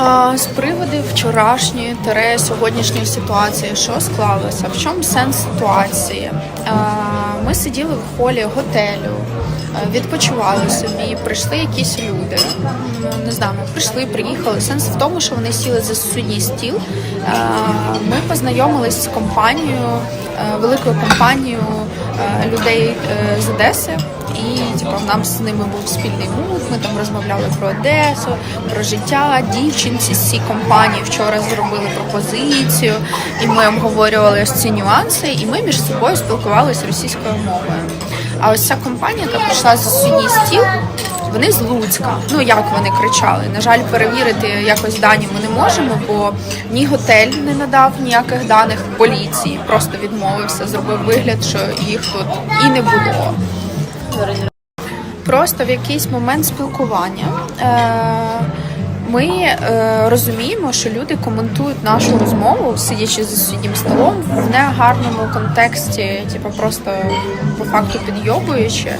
А, З приводу вчорашньої тере сьогоднішньої ситуації, що склалося? В чому сенс ситуації? А, Ми сиділи в холі готелю, відпочивали собі, прийшли якісь люди. Не знаю, прийшли, приїхали. Сенс в тому, що вони сіли за сусідній стіл. А, Ми познайомились з компанією, е, великою компанією е, людей е, з Одеси. І типу, нам з ними був спільний мув. Ми там розмовляли про Одесу, про життя. Дівчинці з цієї компанії вчора зробили пропозицію, і ми обговорювали ось ці нюанси. І ми між собою спілкувалися російською мовою. А ось ця компанія, яка прийшла за сусідній стіл. Вони з Луцька. Ну як вони кричали. На жаль, перевірити якось дані ми не можемо, бо ні готель не надав ніяких даних поліції, просто відмовився, зробив вигляд, що їх тут і не було. Просто в якийсь момент спілкування е, ми е, розуміємо, що люди коментують нашу розмову, сидячи за сусіднім столом, в негарному контексті, типу просто по факту підйобуючи,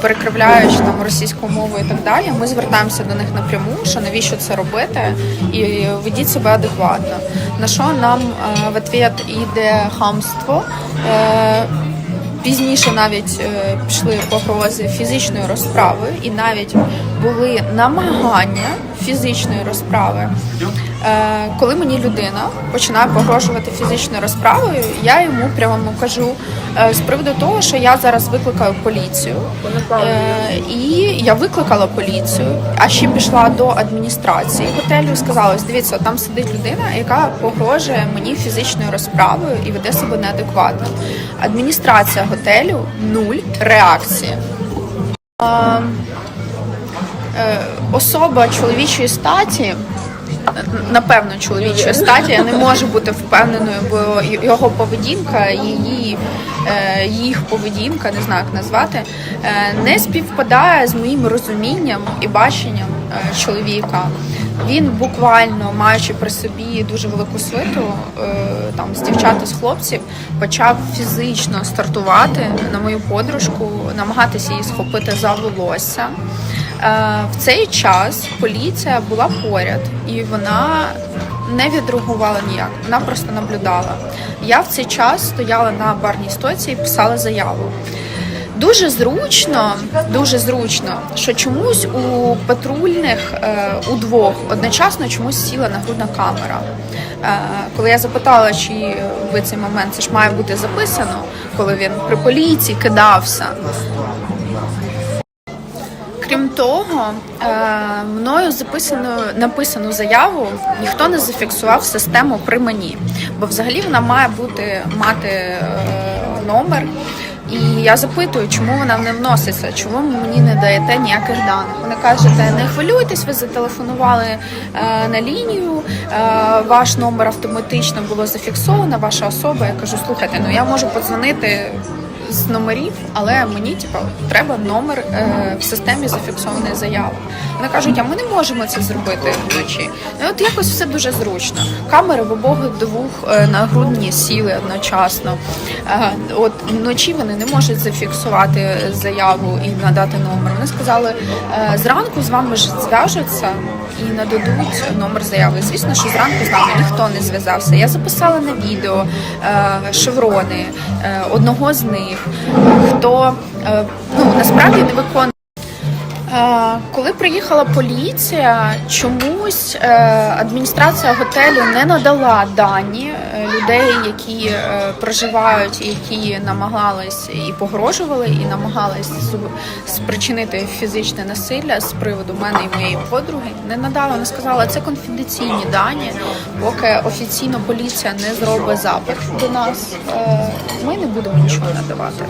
перекривляючи там російську мову і так далі. Ми звертаємося до них напряму, що навіщо це робити, і ведіть себе адекватно. На що нам е, в відповідь іде хамство. Пізніше навіть е, пішли погрози фізичної розправи, і навіть були намагання фізичної розправи. Е, коли мені людина починає погрожувати фізичною розправою, я йому прямо кажу е, з приводу того, що я зараз викликаю поліцію. Е, і я викликала поліцію, а ще пішла до адміністрації готелю. Сказала, дивіться, там сидить людина, яка погрожує мені фізичною розправою і веде себе неадекватно. Адміністрація готелю нуль реакції. Особа чоловічої статі. Напевно, чоловічої статі я не можу бути впевненою, бо його поведінка, її е, їх поведінка, не знаю як назвати, е, не співпадає з моїм розумінням і баченням е, чоловіка. Він буквально маючи при собі дуже велику свиту, там з дівчат з хлопців, почав фізично стартувати на мою подружку, намагатися її схопити за волосся. Е, В цей час поліція була поряд, і вона не відреагувала ніяк. Вона просто наблюдала. Я в цей час стояла на барній стойці і писала заяву. Дуже зручно, дуже зручно, що чомусь у патрульних е, у двох одночасно чомусь сіла нагрудна камера. Е, коли я запитала, чи ви цей момент це ж має бути записано, коли він при поліції кидався. Крім того, е, мною записану написану заяву ніхто не зафіксував систему при мені, бо взагалі вона має бути мати е, номер. І я запитую, чому вона не вноситься, чому ви мені не даєте ніяких даних. Вони кажуть, не хвилюйтесь, ви зателефонували е, на лінію, е, ваш номер автоматично було зафіксовано, ваша особа. Я кажу, слухайте, ну я можу подзвонити з номерів, але мені типу, треба номер е, в системі зафіксованої заяви. Вони кажуть, а ми не можемо це зробити вночі. Ну от якось все дуже зручно. Камери в обох двох е, на грудні сіли одночасно. Е, от вночі вони не можуть зафіксувати заяву і надати номер. Вони сказали, е, зранку з вами ж зв'яжуться і нададуть номер заяви. Звісно, що зранку з нами ніхто не зв'язався. Я записала на відео е, шеврони е, одного з них, хто е, ну насправді не виконує. Е, Коли приїхала поліція, чомусь е, адміністрація готелю не надала дані людей, які проживають, які намагались і погрожували, і намагались спричинити фізичне насилля з приводу мене і моєї подруги. Не надала, вона сказала, це конфіденційні дані. Поки офіційно поліція не зробить запит до нас, ми не будемо нічого надавати.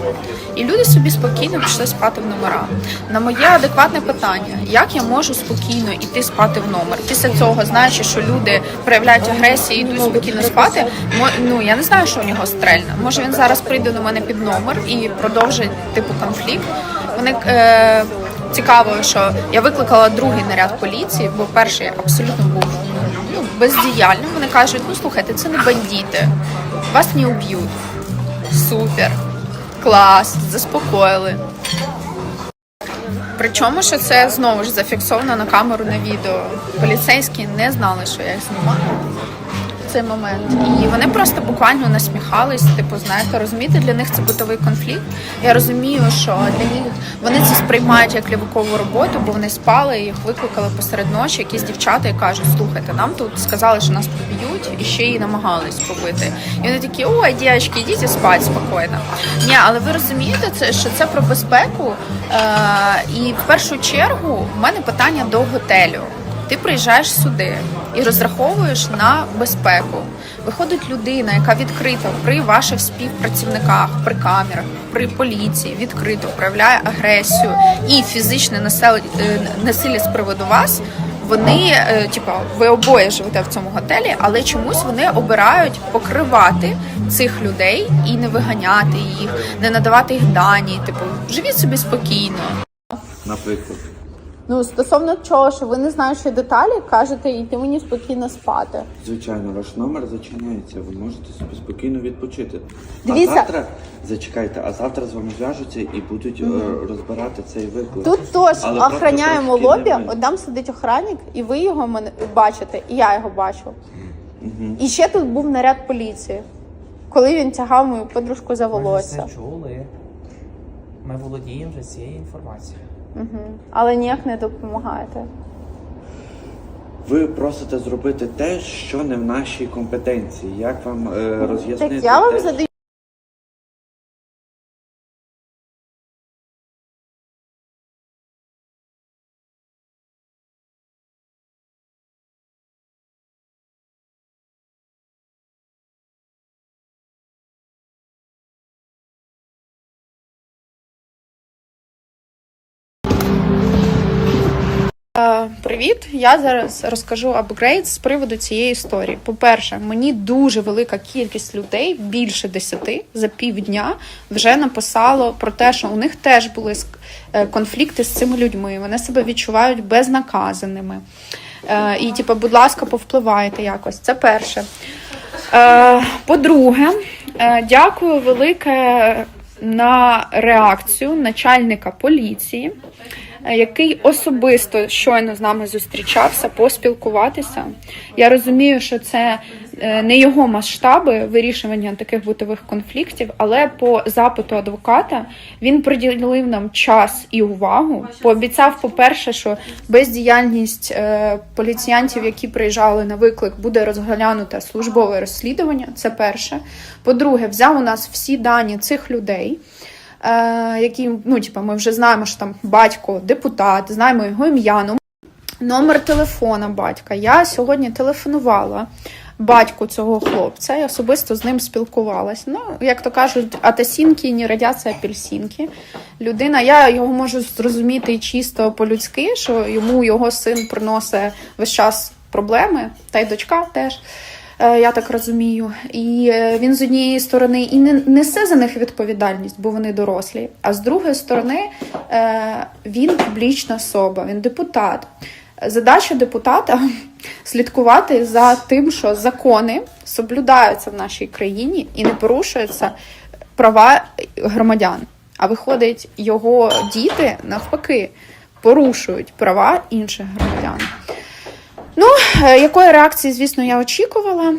І люди собі спокійно пішли спати в номера. На моє адекватне питання, як я можу спокійно йти спати в номер? Після цього, знаючи, що люди проявляють агресію і йдуть спокійно спати. Ну я не знаю, що у нього стрельне. Може він зараз прийде до мене під номер і продовжить типу конфлікт. Вони е, цікаво, що я викликала другий наряд поліції, бо перший абсолютно був ну, бездіяльним. Вони кажуть: ну слухайте, це не бандити, вас не уб'ють. Супер, клас, заспокоїли. Причому, що це знову ж зафіксовано на камеру на відео. Поліцейські не знали, що я їх знімаю цей момент. І вони просто буквально насміхались. Типу, знаєте, розумієте, для них це битовий конфлікт. Я розумію, що для них вони це сприймають як лівикову роботу, бо вони спали і їх викликали посеред ночі. Якісь дівчата і кажуть, слухайте, нам тут сказали, що нас поб'ють, і ще й намагались побити. І вони такі, ой, дівчатки, йдіть спать спокійно. Ні, але ви розумієте, це що це про безпеку. Е, і в першу чергу в мене питання до готелю. Ти приїжджаєш сюди і розраховуєш на безпеку. Виходить людина, яка відкрито при ваших співпрацівниках, при камерах, при поліції відкрито проявляє агресію і фізичне е, насилля з приводу вас. Вони, е, типа, ви обоє живете в цьому готелі, але чомусь вони обирають покривати цих людей і не виганяти їх, не надавати їх дані. Типу, живіть собі спокійно. Наприклад. Ну, стосовно чого, що ви не знаєте деталі, кажете, йти мені спокійно спати. Звичайно, ваш номер зачиняється, ви можете собі спокійно відпочити. Дивіться. А завтра, зачекайте, а завтра з вами зв'яжуться і будуть е, розбирати цей виклик. Тут теж Але просто трошки лобі, не- от там сидить охранник, і ви його мене бачите, і я його бачу. І ще тут був наряд поліції, коли він тягав мою подружку за Ми волосся. все чули. Ми володіємо вже цією інформацією. Угу. Але ніяк не допомагаєте. Ви просите зробити те, що не в нашій компетенції. Як вам е, роз'яснити? Так я вам те, задаю. Привіт! Я зараз розкажу апгрейд з приводу цієї історії. По-перше, мені дуже велика кількість людей, більше десяти за півдня, вже написало про те, що у них теж були е, конфлікти з цими людьми. Вони себе відчувають безнаказаними. Е, І, типу, будь ласка, повпливайте якось. Це перше. Е, По-друге, е, дякую велике на реакцію начальника поліції, е, який особисто щойно з нами зустрічався, поспілкуватися. Я розумію, що це е, не його масштаби вирішування таких бутових конфліктів, але по запиту адвоката він приділив нам час і увагу. Пообіцяв, по-перше, що бездіяльність е, поліціянтів, які приїжджали на виклик, буде розглянуте службове розслідування. Це перше. По-друге, взяв у нас всі дані цих людей. Е, які, ну, типу, ми вже знаємо, що там батько, депутат, знаємо його ім'я, ну, номер телефона батька. Я сьогодні телефонувала батьку цього хлопця, я особисто з ним спілкувалась. Ну, як то кажуть, атасінки не родяться апельсинки. Людина, я його можу зрозуміти чисто по-людськи, що йому його син приносить весь час проблеми, та й дочка теж. Е, Я так розумію, і е, він з однієї сторони і не несе за них відповідальність, бо вони дорослі. А з другої сторони, е, він публічна особа, він депутат. Задача депутата слідкувати за тим, що закони соблюдаються в нашій країні і не порушуються права громадян. А виходить, його діти навпаки порушують права інших громадян. Ну, е, якої реакції, звісно, я очікувала.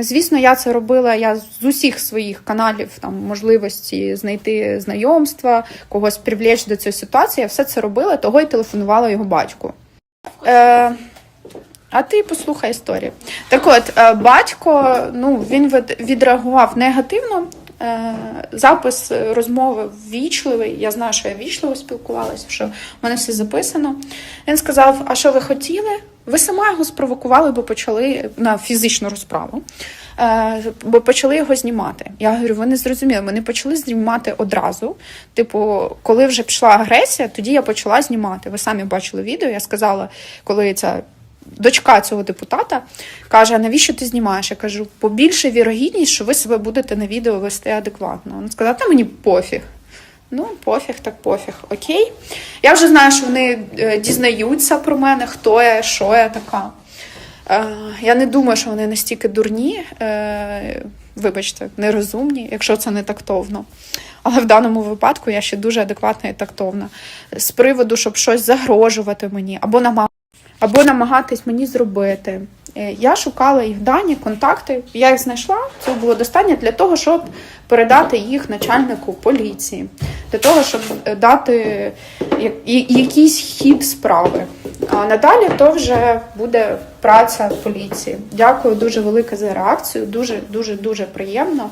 Звісно, я це робила я з усіх своїх каналів, там можливості знайти знайомства, когось привлечь до цієї ситуації. Я все це робила, того й телефонувала його батьку. Е, а ти послухай історію. Так от, е, батько ну, він від- відреагував негативно. Е, Запис розмови ввічливий. Я знаю, що я ввічливо спілкувалася, що в мене все записано. Він сказав: А що ви хотіли? Ви сама його спровокували, бо почали на фізичну розправу, е, бо почали його знімати. Я говорю, ви не зрозуміли, ми не почали знімати одразу. Типу, коли вже пішла агресія, тоді я почала знімати. Ви самі бачили відео. Я сказала, коли ця дочка цього депутата каже: а навіщо ти знімаєш? Я кажу, побільше вірогідність, що ви себе будете на відео вести адекватно. Він сказав, та мені пофіг. Ну, пофіг, так пофіг. Окей. Я вже знаю, що вони е, дізнаються про мене, хто я, що я така. Е, я не думаю, що вони настільки дурні, е, вибачте, нерозумні, якщо це не тактовно. Але в даному випадку я ще дуже адекватна і тактовна. З приводу, щоб щось загрожувати мені або намагатись мені зробити. Е, Я шукала їх дані, контакти. Я їх знайшла. Це було достатньо для того, щоб передати їх начальнику поліції, для того, щоб е, дати я- якийсь хід справи. А надалі то вже буде праця поліції. Дякую дуже велике за реакцію. Дуже дуже дуже приємно.